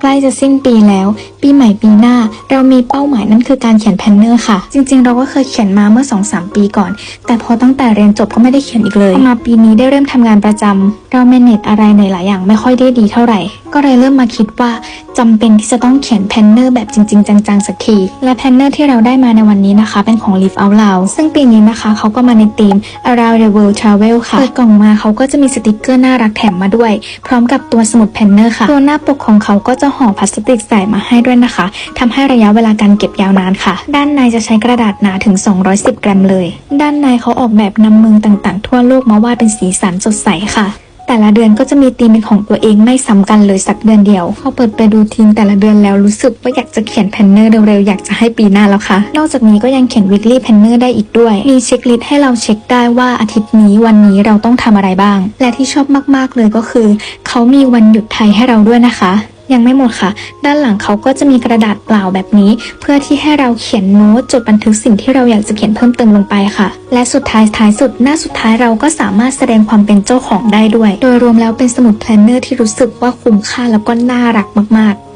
ใกล้จะสิ้นปีแล้ว ปีใหม่ปีหน้า เรามีเป้าหมายนั่นคือการเขียนแพนเนอร์ค่ะ จริง ๆ เราก็เคยเขียนมาเมื่อ 2-3 ปีก่อน แต่พอตั้งแต่เรียนจบก็ไม่ได้เขียนอีกเลยพอมาปีนี้ได้เริ่มทำงานประจำเราเมเนจอะไรในหลายอย่างไม่ค่อยได้ดีเท่าไหร่ ก็เลยเริ่มมาคิดว่าจำเป็นที่จะต้องเขียนแพนเนอร์แบบจริง ๆ จังๆสักที และแพนเนอร์ที่เราได้มาในวันนี้นะคะ เป็นของ Live Out Loud ซึ่งปีนี้นะคะเขาก็มาในธีม Around the World Travel ค่ะเปิดกล่องมาเขาก็จะมีสติกเกอร์น่ารักแถมมาด้วย พร้อมกับตัวสมุดแพนเนอร์ค่ะ ตัวหน้าปกของเขาก็จะห่อพลาสติกใส่มาให้ด้วยนะคะทำให้ระยะเวลาการเก็บยาวนานค่ะ ด้านในจะใช้กระดาษหนาถึง 210 กรัมเลย ด้านในเขาออกแบบนำเมืองต่างๆ ทั่วโลกมาวาดเป็นสีสันสดใสค่ะแต่ละเดือนก็จะมีธีมเป็นของตัวเองไม่ซ้ำกันเลยสักเดือนเดียวพอเปิดไปดูทีมแต่ละเดือนแล้วรู้สึกว่าอยากจะเขียนแพนเนอร์เร็วๆอยากจะให้ปีหน้าแล้วค่ะ นอกจากนี้ก็ยังเขียน weekly planner ได้อีกด้วย มีเช็คลิสต์ให้เราเช็คได้ว่าอาทิตย์นี้วันนี้เราต้องทำอะไรบ้าง และที่ชอบมากๆเลยก็คือ เขามีวันหยุดไทยให้เราด้วยนะคะ ยังไม่หมดค่ะ ด้านหลังเขาก็จะมีกระดาษเปล่าแบบนี้ เพื่อที่ให้เราเขียนโน้ตจดบันทึกสิ่งที่เราอยากจะเขียนเพิ่มเติมลงไปค่ะ และสุดท้ายท้ายสุดหน้าสุดท้ายเราก็สามารถแสดงความเป็นเจ้าของได้ด้วย โดยรวมแล้วเป็นสมุดแพลนเนอร์ที่รู้สึกว่าคุ้มค่าแล้วก็น่ารักมากๆ